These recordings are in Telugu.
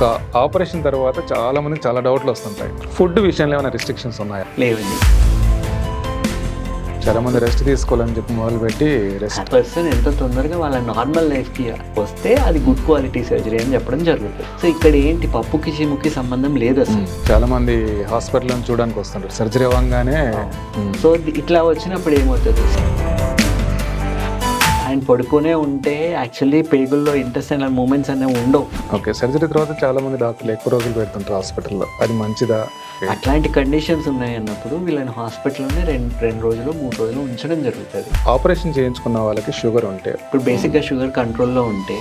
ఒక ఆపరేషన్ తర్వాత చాలా మందికి చాలా డౌట్లు వస్తుంటాయి. ఫుడ్ విషయంలో ఏమైనా రిస్ట్రిక్షన్స్ ఉన్నాయా? లేవండి. చాలా మంది రెస్ట్ తీసుకోవాలని చెప్పి మొదలుపెట్టి రెస్ట్ పర్సన్ ఎంత తొందరగా వాళ్ళ నార్మల్ లైఫ్కి వస్తే అది గుడ్ క్వాలిటీ సర్జరీ అని చెప్పడం జరుగుతుంది. సో ఇక్కడ ఏంటి పప్పుకి చిముకి సంబంధం లేదు అసలు. చాలా మంది హాస్పిటల్ చూడడానికి వస్తుంటారు. సర్జరీ అవ్వగానే. సో ఇట్లా వచ్చినప్పుడు ఏమవుతుంది? ఆయన పడుకునే ఉంటే యాక్చువల్లీ పేగుల్లో ఇంటెస్టైనల్ మూమెంట్స్ అనేవి ఉండవు. ఓకే సర్జరీ తర్వాత చాలా మంది డాక్టర్లు ఎక్కువ రోజులు పెడుతుంటారు హాస్పిటల్లో. అది మంచిదా? అట్లాంటి కండిషన్స్ ఉన్నాయి అన్నప్పుడు వీళ్ళని హాస్పిటల్లోనే రెండు రెండు రోజులు మూడు రోజులు ఉంచడం జరుగుతుంది. ఆపరేషన్ చేయించుకున్న వాళ్ళకి షుగర్ ఉంటే. ఇప్పుడు బేసిక్గా షుగర్ కంట్రోల్లో ఉంటే.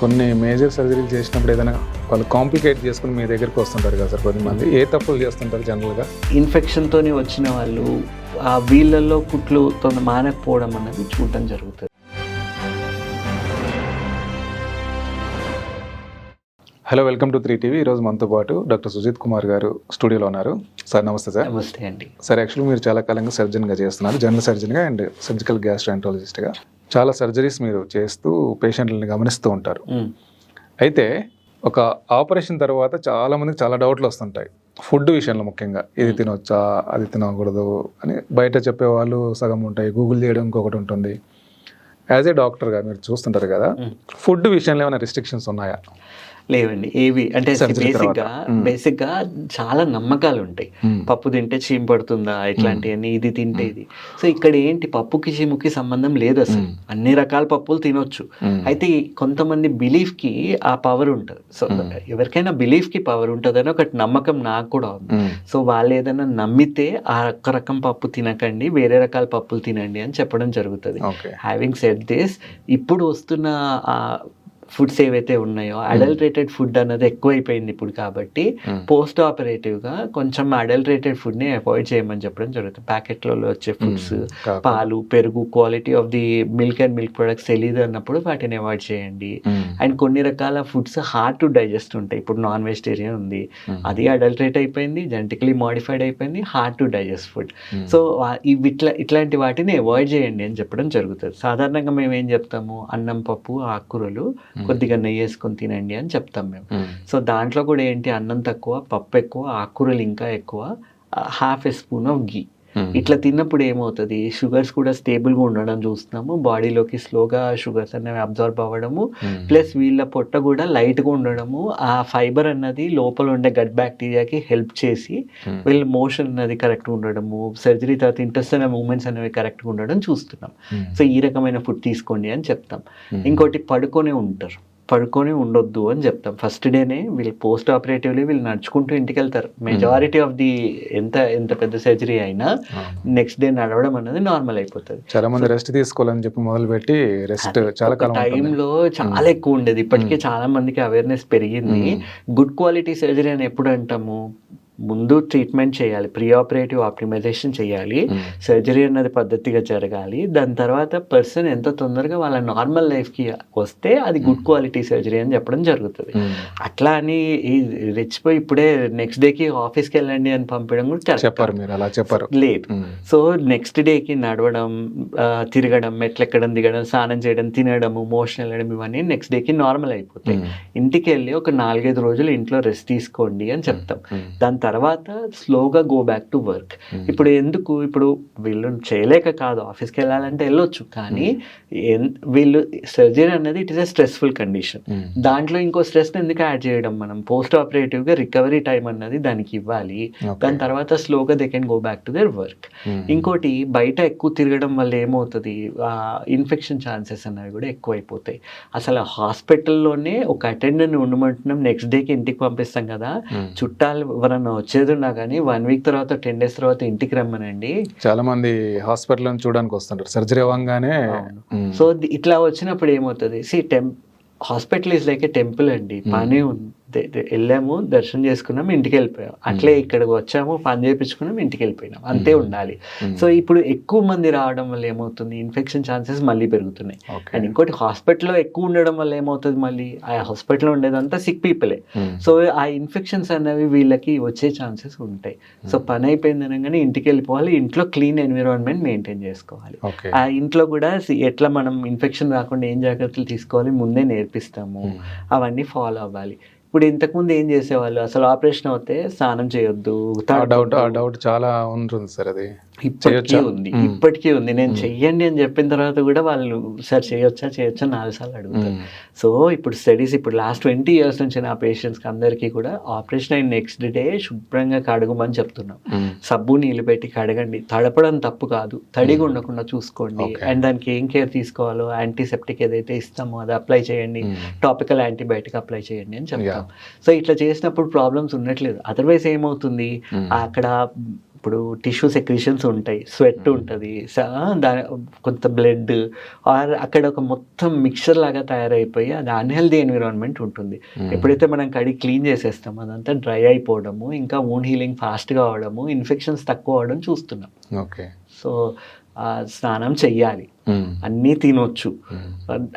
కొన్ని మేజర్ సర్జరీలు చేసినప్పుడు ఏదైనా వాళ్ళు కాంప్లికేట్ చేసుకుని మీ దగ్గరికి వస్తుంటారు కదా సార్ కొద్దిమంది? ఏ తప్పులు చేస్తుంటారు జనరల్గా? ఇన్ఫెక్షన్తోని వచ్చిన వాళ్ళు ఆ వీళ్ళల్లో కుట్లు తొందర మానకపోవడం అన్నది చూడటం జరుగుతుంది. Hello welcome to three TV ఈరోజు మనతో పాటు డాక్టర్ సుజిత్ కుమార్ గారు స్టూడియోలో ఉన్నారు. సార్ నమస్తే సార్. నమస్తే అండి. సార్ యాక్చువల్లీ మీరు చాలా కాలంగా సర్జన్గా చేస్తున్నారు. జనరల్ సర్జన్గా అండ్ సర్జికల్ గ్యాస్ట్రాంటాలజిస్ట్గా చాలా సర్జరీస్ మీరు చేస్తూ పేషెంట్లని గమనిస్తూ ఉంటారు. అయితే ఒక ఆపరేషన్ తర్వాత చాలా మందికి చాలా డౌట్లు వస్తుంటాయి. ఫుడ్ విషయంలో ముఖ్యంగా. ఇది తినొచ్చా? అది తినకూడదు అని బయట చెప్పేవాళ్ళు సగం ఉంటాయి. గూగుల్ చేయడం ఇంకొకటి ఉంటుంది. యాజ్ ఏ డాక్టర్గా మీరు చూస్తుంటారు కదా. ఫుడ్ విషయంలో ఏమైనా రిస్ట్రిక్షన్స్ ఉన్నాయా? లేవండి ఏవి అంటే Surgery బేసిక్గా తర్వాత. మ్మ్. బేసిక్గా చాలా నమ్మకాలు ఉంటాయి. పప్పు తింటే చీమ పడుతుందా ఇట్లాంటివన్నీ ఇది తింటే ఇది సో ఇక్కడ ఏంటి పప్పుకి చీముకి సంబంధం లేదు అసలు. అన్ని రకాల పప్పులు తినొచ్చు. అయితే కొంతమంది బిలీఫ్కి ఆ పవర్ ఉంటుంది సో. ఎవరికైనా బిలీఫ్కి పవర్ ఉంటుంది అని ఒకటి నమ్మకం నాకు కూడా ఉంది. సో వాళ్ళు ఏదైనా నమ్మితే ఆ ఒక్క రకం పప్పు తినకండి వేరే రకాల పప్పులు తినండి అని చెప్పడం జరుగుతుంది హ్యావింగ్ సెట్ దిస్ ఇప్పుడు వస్తున్న ఆ ఫుడ్స్ ఏవైతే ఉన్నాయో అడల్ట్రేటెడ్ ఫుడ్ అన్నది ఎక్కువైపోయింది ఇప్పుడు కాబట్టి. పోస్ట్ ఆపరేటివ్గా కొంచెం అడల్ట్రేటెడ్ ఫుడ్ని అవాయిడ్ చేయమని చెప్పడం జరుగుతుంది ప్యాకెట్లలో వచ్చే ఫుడ్స్ కాకుండా. పాలు పెరుగు quality of the milk and milk products తెలియదు అన్నప్పుడు వాటిని అవాయిడ్ చేయండి. అండ్ కొన్ని రకాల ఫుడ్స్ హార్డ్ టు డైజెస్ట్ ఉంటాయి ఇప్పుడు నాన్ వెజిటేరియన్ ఉంది. అది అడల్ట్రేట్ అయిపోయింది జెనటికలీ మాడిఫైడ్ అయిపోయింది hard to digest food. So ఇట్లా ఇట్లాంటి వాటిని అవాయిడ్ చేయండి అని చెప్పడం జరుగుతుంది సాధారణంగా మేము ఏం చెప్తాము అన్నం పప్పు ఆకుకూరలు కొద్దిగా నెయ్యి వేసుకొని తినండి అని చెప్తాం మేము. సో దాంట్లో కూడా ఏంటి అన్నం తక్కువ పప్పు ఎక్కువ ఆకుకూరలు ఇంకా ఎక్కువ half a spoon of ghee. ఇట్లా తిన్నప్పుడు ఏమవుతుంది? షుగర్స్ కూడా స్టేబుల్గా ఉండడం చూస్తున్నాము. బాడీలోకి స్లోగా షుగర్స్ అనేవి అబ్జర్వ్ అవ్వడము. ప్లస్ వీళ్ళ పొట్ట కూడా లైట్గా ఉండడము. ఆ ఫైబర్ అన్నది లోపల ఉండే గట్ బ్యాక్టీరియాకి హెల్ప్ చేసి మ్మ్. వీళ్ళ మోషన్ అనేది కరెక్ట్గా ఉండడము. సర్జరీ తర్వాత ఇంట్రెస్ట్ అనే మూమెంట్స్ అనేవి కరెక్ట్గా ఉండడం చూస్తున్నాం. సో ఈ రకమైన ఫుడ్ తీసుకోండి అని చెప్తాం. ఇంకోటి పడుకొని ఉంటారు. పడుకొని ఉండొద్దు అని చెప్తాం. ఫస్ట్ డేనే వీళ్ళు పోస్ట్ ఆపరేటివ్లీ వీళ్ళు నడుచుకుంటూ ఇంటికి వెళ్తారు మెజారిటీ ఆఫ్ ది ఎంత ఎంత పెద్ద సర్జరీ అయినా. నెక్స్ట్ డే నడవడం అనేది నార్మల్ అయిపోతుంది. చాలా మంది రెస్ట్ తీసుకోవాలని చెప్పి మొదలుపెట్టి రెస్ట్ చాలా. టైంలో చాలా ఎక్కువ ఉండేది. ఇప్పటికే చాలా మందికి అవేర్నెస్ పెరిగింది. గుడ్ క్వాలిటీ సర్జరీ అని ఎప్పుడు అంటాము? ముందు ట్రీట్మెంట్ చేయాలి ప్రీ ఆపరేటివ్ ఆప్టిమైజేషన్ చేయాలి. సర్జరీ అన్నది పద్ధతిగా జరగాలి దాని తర్వాత పర్సన్ ఎంత తొందరగా వాళ్ళ నార్మల్ లైఫ్కి వస్తే అది గుడ్ క్వాలిటీ సర్జరీ అని చెప్పడం జరుగుతుంది. అట్లా అని ఈ రెచ్చిపోయి ఇప్పుడే నెక్స్ట్ డేకి ఆఫీస్కి వెళ్ళండి అని పంపడం కూడా చెప్పారు మీరు అలా చెప్పారు లేదు. సో నెక్స్ట్ డేకి నడవడం తిరగడం మెట్లెక్కడం దిగడం స్నానం చేయడం తినడము మోషన్ వెళ్ళడం ఇవన్నీ నెక్స్ట్ డేకి నార్మల్ అయిపోతాయి. ఇంటికి వెళ్ళి ఒక నాలుగైదు రోజులు ఇంట్లో రెస్ట్ తీసుకోండి అని చెప్తాం. దాని తర్వాత స్లోగా గో బ్యాక్ టు వర్క్. ఇప్పుడు ఎందుకు? ఇప్పుడు వీళ్ళు చేయలేక కాదు ఆఫీస్కి వెళ్ళాలంటే వెళ్ళొచ్చు. కానీ వీళ్ళు సర్జరీ అనేది it is a stressful condition. దాంట్లో ఇంకో స్ట్రెస్ ఎందుకు యాడ్ చేయడం మనం? పోస్ట్ ఆపరేటివ్గా రికవరీ టైం అన్నది దానికి ఇవ్వాలి. దాని తర్వాత స్లోగా they can go back to their work. ఇంకోటి బయట ఎక్కువ తిరగడం వల్ల ఏమవుతుంది? ఇన్ఫెక్షన్ ఛాన్సెస్ అనేవి కూడా ఎక్కువైపోతాయి. అసలు హాస్పిటల్లోనే ఒక అటెండెంట్ ఉండమంటున్నాం నెక్స్ట్ డేకి ఇంటికి పంపిస్తాం కదా. చుట్టాలు ఎవరన్నా వచ్చేది ఉన్నా కానీ వన్ వీక్ తర్వాత టెన్ డేస్ తర్వాత ఇంటికి రమ్మనండి. చాలా మంది హాస్పిటల్ చూడడానికి వస్తుంటారు. సర్జరీ అవ్వగానే. సో ఇట్లా వచ్చినప్పుడు ఏమవుతుంది? సి టెం hospital is like a temple అండి. పని ఉంది. వెళ్ళాము దర్శనం చేసుకున్నాం ఇంటికి వెళ్ళిపోయాం అట్లే ఇక్కడికి వచ్చాము పని చేయించుకున్నాం ఇంటికి వెళ్ళిపోయినాం అంతే ఉండాలి. సో ఇప్పుడు ఎక్కువ మంది రావడం వల్ల ఏమవుతుంది? ఇన్ఫెక్షన్ ఛాన్సెస్ మళ్ళీ పెరుగుతున్నాయి. అండ్ ఇంకోటి హాస్పిటల్లో ఎక్కువ ఉండడం వల్ల ఏమవుతుంది మళ్ళీ? ఆ హాస్పిటల్లో ఉండేదంతా సిక్ పీపులే. సో ఆ ఇన్ఫెక్షన్స్ అనేవి వీళ్ళకి వచ్చే ఛాన్సెస్ ఉంటాయి. సో పని అయిపోయింది అనగానే ఇంటికి వెళ్ళిపోవాలి ఇంట్లో క్లీన్ ఎన్విరాన్మెంట్ మెయింటైన్ చేసుకోవాలి. ఆ ఇంట్లో కూడా ఎట్లా మనం ఇన్ఫెక్షన్ రాకుండా ఏం జాగ్రత్తలు తీసుకోవాలి? ముందే నేర్పిస్తాము. అవన్నీ ఫాలో అవ్వాలి. ఇప్పుడు ఇంతకుముందు ఏం చేసేవాళ్ళు? అసలు ఆపరేషన్ అవుతే స్నానం చేయొద్దు డౌట్ డౌట్ చాలా ఉంటుంది సార్ అది. ఇప్పటికీ? ఉంది. ఇప్పటికీ ఉంది. నేను చెయ్యండి అని చెప్పిన తర్వాత కూడా వాళ్ళు సార్ చేయొచ్చా? చేయొచ్చా? నాలుగు సార్లు అడుగుతారు. సో ఇప్పుడు స్టడీస్ ఇప్పుడు లాస్ట్ ట్వంటీ ఇయర్స్ నుంచి నా పేషెంట్స్కి అందరికీ కూడా ఆపరేషన్ అయిన నెక్స్ట్ డే శుభ్రంగా కడగమని చెప్తున్నాం. సబ్బు నీళ్ళు పెట్టి కడగండి. తడపడం తప్పు కాదు. తడిగా ఉండకుండా చూసుకోండి. అండ్ దానికి ఏం కేర్ తీసుకోవాలో? యాంటీసెప్టిక్ ఏదైతే ఇస్తామో అది అప్లై చేయండి. టాపికల్ యాంటీబయాటిక్ అప్లై చేయండి అని చెప్తాం సో ఇట్లా చేసినప్పుడు ప్రాబ్లమ్స్ ఉండట్లేదు. అదర్వైజ్ ఏమవుతుంది? అక్కడ ఇప్పుడు టిష్యూ సెక్రీషన్స్ ఉంటాయి. స్వెట్ ఉంటుంది. దాని కొంత బ్లడ్ ఆర్ అక్కడ ఒక మొత్తం మిక్చర్ లాగా తయారైపోయి అది అన్హెల్దీ ఎన్విరాన్మెంట్ ఉంటుంది. ఎప్పుడైతే మనం కడిగి క్లీన్ చేసేస్తామో అదంతా డ్రై అయిపోవడము ఇంకా వూన్ హీలింగ్ ఫాస్ట్గా అవడము ఇన్ఫెక్షన్స్ తక్కువ అవడం చూస్తున్నాం. ఓకే సో స్నానం చెయ్యాలి. అన్నీ తినొచ్చు.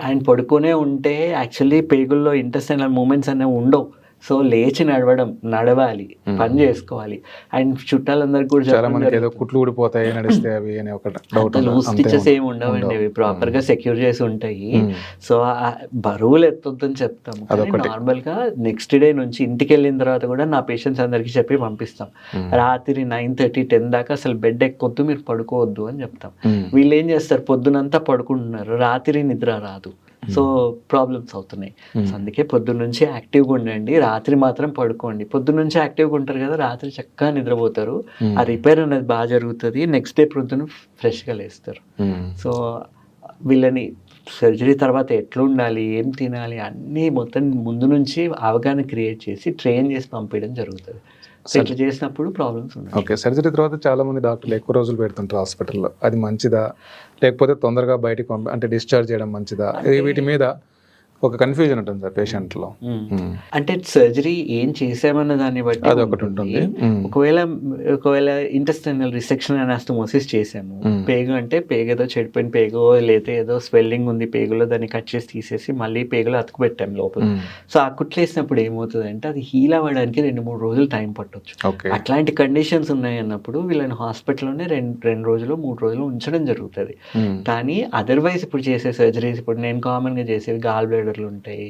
అండ్ పడుకునే ఉంటే యాక్చువల్లీ పేగుల్లో ఇంటెస్టైనల్ మూమెంట్స్ అనేవి ఉండవు. సో లేచి నడవడం నడవాలి పని చేసుకోవాలి. అండ్ చుట్టాలందరికీ కూడా చాలా మందికి ఏదో. కుట్లు ఊడిపోతాయి నడిస్తే అవి అని ఒక డౌట్ లూజ్ స్టిచెస్ ఏమి ఉండవండి అవి ప్రాపర్గా సెక్యూర్ చేసి ఉంటాయి. సో ఆ బరువులు ఎత్తొద్దని చెప్తాము. అదొకటి. నార్మల్గా నెక్స్ట్ డే నుంచి ఇంటికి వెళ్ళిన తర్వాత కూడా నా పేషెంట్స్ అందరికి చెప్పి పంపిస్తాం. రాత్రి నైన్ థర్టీ టెన్ దాకా అసలు బెడ్ ఎక్కొద్దు మీరు పడుకోవద్దు అని చెప్తాం. వీళ్ళు ఏం చేస్తారు? పొద్దునంతా పడుకుంటున్నారు. రాత్రి నిద్ర రాదు. సో ప్రాబ్లమ్స్ అవుతున్నాయి. సో అందుకే పొద్దున్న నుంచి యాక్టివ్గా ఉండండి. రాత్రి మాత్రం పడుకోండి. పొద్దున్న నుంచి యాక్టివ్గా ఉంటారు కదా రాత్రి చక్కగా నిద్రపోతారు. ఆ రిపేర్ అనేది బాగా జరుగుతుంది. నెక్స్ట్ డే పొద్దున్న ఫ్రెష్గా లేస్తారు. సో వీళ్ళని సర్జరీ తర్వాత ఎట్లా ఉండాలి ఏం తినాలి అన్నీ మొత్తం ముందు నుంచి అవగాహన క్రియేట్ చేసి ట్రైన్ చేసి పంపించడం జరుగుతుంది. ఇట్లా చేసినప్పుడు ప్రాబ్లమ్స్ ఉన్నాయి. ఓకే సర్జరీ తర్వాత చాలా మంది డాక్టర్లు ఎక్కువ రోజులు పెడుతుంటారు హాస్పిటల్లో. అది మంచిదా? లేకపోతే తొందరగా బయటికి పంపి అంటే డిశ్చార్జ్ చేయడం మంచిదా? వీటి మీద ఒక కన్ఫ్యూజన్ ఉంటుంది సార్ పేషెంట్లో మ్మ్. అంటే సర్జరీ ఏం చేసామన్న దాన్ని బట్టి అది ఒకటి ఉంటుంది. ఒకవేళ ఒకవేళ ఇంటెస్టైనల్ రిసెక్షన్ అనాస్టమోసిస్ చేసాము. పేగు అంటే పేగు ఏదో చెడిపోయిన పేగు లేతే ఏదో స్వెల్లింగ్ ఉంది పేగులో దాన్ని కట్ చేసి తీసేసి మళ్ళీ పేగులో అతుకు పెట్టాం లోపల. సో ఆ కుట్లేసినప్పుడు ఏమవుతుంది అంటే అది హీల్ అవ్వడానికి రెండు మూడు రోజులు టైం పట్టొచ్చు ఓకే అట్లాంటి కండిషన్స్ ఉన్నాయి అన్నప్పుడు వీళ్ళని హాస్పిటల్లోనే రెండు రెండు రోజులు మూడు రోజులు ఉంచడం జరుగుతుంది. కానీ అదర్వైజ్ ఇప్పుడు చేసే సర్జరీస్ ఇప్పుడు నేను కామన్గా చేసేవి గాల్ బ్లేడర్లు ఉంటాయి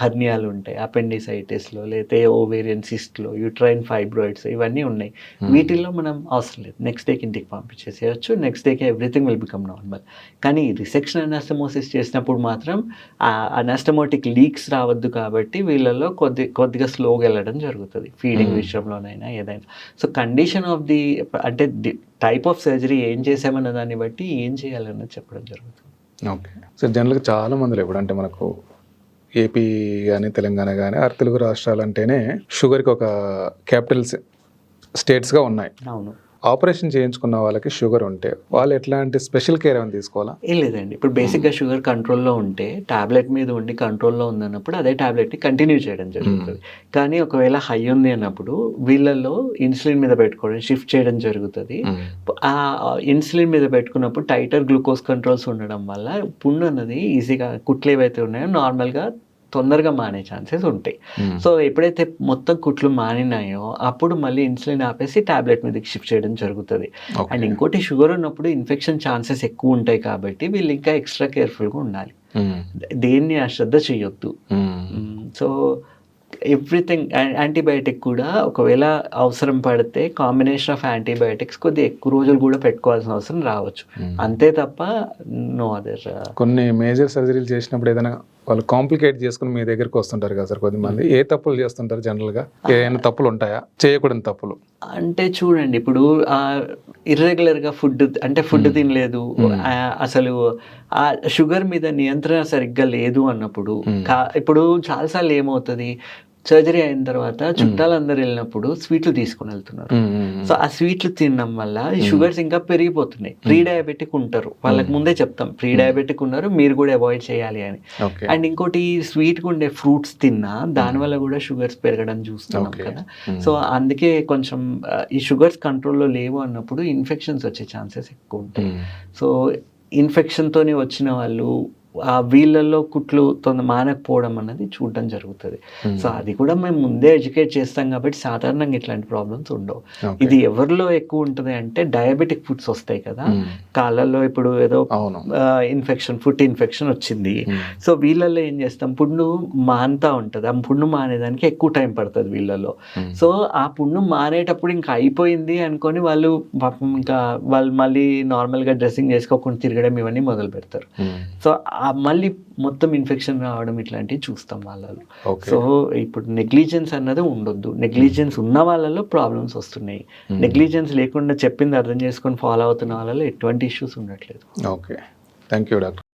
హర్నియాలు ఉంటాయి అపెండిసైటిస్లో లేతే ఓవేరియన్ సిస్ట్లో యూట్రైన్ ఫైబ్రాయిడ్స్ ఇవన్నీ ఉన్నాయి. వీటిల్లో మనం అవసరం లేదు. నెక్స్ట్ డేకి ఇంటికి పంపించేసేయచ్చు నెక్స్ట్ డేకి ఎవ్రీథింగ్ విల్ బికమ్ నార్మల్. కానీ రిసెక్షన్ అనాస్టమోసిస్ చేసినప్పుడు మాత్రం ఆ అనాస్టమోటిక్ లీక్స్ రావద్దు కాబట్టి వీళ్ళలో కొద్ది కొద్దిగా స్లోగా వెళ్ళడం జరుగుతుంది. ఫీడింగ్. విషయంలోనైనా ఏదైనా. సో కండిషన్ ఆఫ్ ది అంటే టైప్ ఆఫ్ సర్జరీ ఏం చేసామన్న దాన్ని బట్టి ఏం చేయాలన్నది చెప్పడం జరుగుతుంది. ఓకే. సార్ జనరల్గా చాలా మందిలో ఇప్పుడు అంటే మనకు ఏపీ కానీ తెలంగాణ కానీ ఆరు తెలుగు రాష్ట్రాలు అంటేనే షుగర్కి ఒక క్యాపిటల్స్ స్టేట్స్గా ఉన్నాయి. అవును. ఆపరేషన్ చేయించుకున్న వాళ్ళకి షుగర్ ఉంటే వాళ్ళు ఎట్లాంటి స్పెషల్ కేర్ ఏమైనా తీసుకోవాలా? ఏం లేదండి. ఇప్పుడు బేసిక్గా షుగర్ కంట్రోల్లో ఉంటే టాబ్లెట్ మీద ఉండి కంట్రోల్లో ఉందన్నప్పుడు అదే టాబ్లెట్ని కంటిన్యూ చేయడం జరుగుతుంది. కానీ ఒకవేళ హై ఉంది అన్నప్పుడు వీళ్ళల్లో ఇన్సులిన్ మీద పెట్టుకోవడం షిఫ్ట్ చేయడం జరుగుతుంది. ఆ ఇన్సులిన్ మీద పెట్టుకున్నప్పుడు టైటర్ గ్లూకోజ్ కంట్రోల్స్ ఉండడం వల్ల పుండు అన్నది ఈజీగా కుట్లు ఏవైతే ఉన్నాయో నార్మల్గా తొందరగా మానే ఛాన్సెస్ ఉంటాయి. సో ఎప్పుడైతే మొత్తం కుట్లు మానినాయో అప్పుడు మళ్ళీ ఇన్సులిన్ ఆపేసి టాబ్లెట్ మీదకి షిఫ్ట్ చేయడం జరుగుతుంది. అండ్ ఇంకోటి షుగర్ ఉన్నప్పుడు ఇన్ఫెక్షన్ ఛాన్సెస్ ఎక్కువ ఉంటాయి కాబట్టి వీళ్ళు ఇంకా ఎక్స్ట్రా కేర్ఫుల్గా ఉండాలి. దేన్ని అశ్రద్ధ చేయొద్దు. సో ఎవ్రీథింగ్ యాంటీబయాటిక్ కూడా ఒకవేళ అవసరం పడితే కాంబినేషన్ ఆఫ్ యాంటీబయాటిక్స్ కొద్దిగా ఎక్కువ రోజులు కూడా పెట్టుకోవాల్సిన అవసరం రావచ్చు. అంతే తప్ప నో అదర్ కొన్ని మేజర్ సర్జరీలు చేసినప్పుడు ఏదైనా వాళ్ళు కాంప్లికేట్ చేసుకుని మీ దగ్గరికి వస్తుంటారు కదా సార్ కొద్దిమంది. ఏ తప్పులు చేస్తుంటారు జనరల్గా? ఏమైనా తప్పులు ఉంటాయా? చేయకూడని తప్పులు. అంటే చూడండి ఇప్పుడు ఇర్రెగ్యులర్గా ఫుడ్ అంటే ఫుడ్ తినలేదు. అసలు ఆ షుగర్ మీద నియంత్రణ సరిగ్గా లేదు అన్నప్పుడు. ఇప్పుడు చాలాసార్లు ఏమవుతుంది? సర్జరీ అయిన తర్వాత చుట్టాలందరూ వెళ్ళినప్పుడు స్వీట్లు తీసుకుని వెళ్తున్నారు. సో ఆ స్వీట్లు తినడం వల్ల ఈ షుగర్స్ ఇంకా పెరిగిపోతున్నాయి. ప్రీ డయాబెటిక్ ఉంటారు. వాళ్ళకి ముందే చెప్తాం. ప్రీ డయాబెటిక్ ఉన్నారు మీరు కూడా అవాయిడ్ చేయాలి అని. అండ్ ఇంకోటి స్వీట్ ఉండే ఫ్రూట్స్ తిన్నా దానివల్ల కూడా షుగర్స్ పెరగడం చూస్తున్నాం. కదా. సో అందుకే కొంచెం ఈ షుగర్స్ కంట్రోల్లో లేవు అన్నప్పుడు ఇన్ఫెక్షన్స్ వచ్చే ఛాన్సెస్ ఎక్కువ ఉంటాయి. సో ఇన్ఫెక్షన్తోనే వచ్చిన వాళ్ళు ఆ వీళ్ళల్లో కుట్లు తొందర మానకపోవడం అన్నది చూడడం జరుగుతుంది. సో అది కూడా మేము ముందే ఎడ్యుకేట్ చేస్తాం కాబట్టి సాధారణంగా ఇట్లాంటి ప్రాబ్లమ్స్ ఉండవు. ఇది ఎవరిలో ఎక్కువ ఉంటుంది అంటే డయాబెటిక్ ఫుడ్స్ వస్తాయి కదా కాళ్ళల్లో ఇప్పుడు ఏదో ఇన్ఫెక్షన్ ఫుడ్ ఇన్ఫెక్షన్ వచ్చింది. సో వీళ్ళల్లో ఏం చేస్తాం పుండు మానుతా ఉంటుంది. ఆ పుండు మానేదానికి ఎక్కువ టైం పడుతుంది వీళ్ళలో సో ఆ పుండు మానేటప్పుడు ఇంకా అయిపోయింది అనుకొని వాళ్ళు పాపం ఇంకా వాళ్ళు మళ్ళీ నార్మల్గా డ్రెస్సింగ్ చేసుకోకుండా తిరగడం ఇవన్నీ మొదలు పెడతారు సో ఆ మళ్ళీ మొత్తం ఇన్ఫెక్షన్ రావడం ఇట్లాంటివి చూస్తాం వాళ్ళలో. సో ఇప్పుడు నెగ్లిజెన్స్ అన్నది ఉండొద్దు. నెగ్లిజెన్స్ ఉన్న వాళ్ళలో ప్రాబ్లమ్స్ వస్తున్నాయి. నెగ్లిజెన్స్ లేకుండా చెప్పింది అర్థం చేసుకొని ఫాలో అవుతున్న వాళ్ళలో ఎటువంటి ఇష్యూస్ ఉండట్లేదు. ఓకే. Thank you doctor.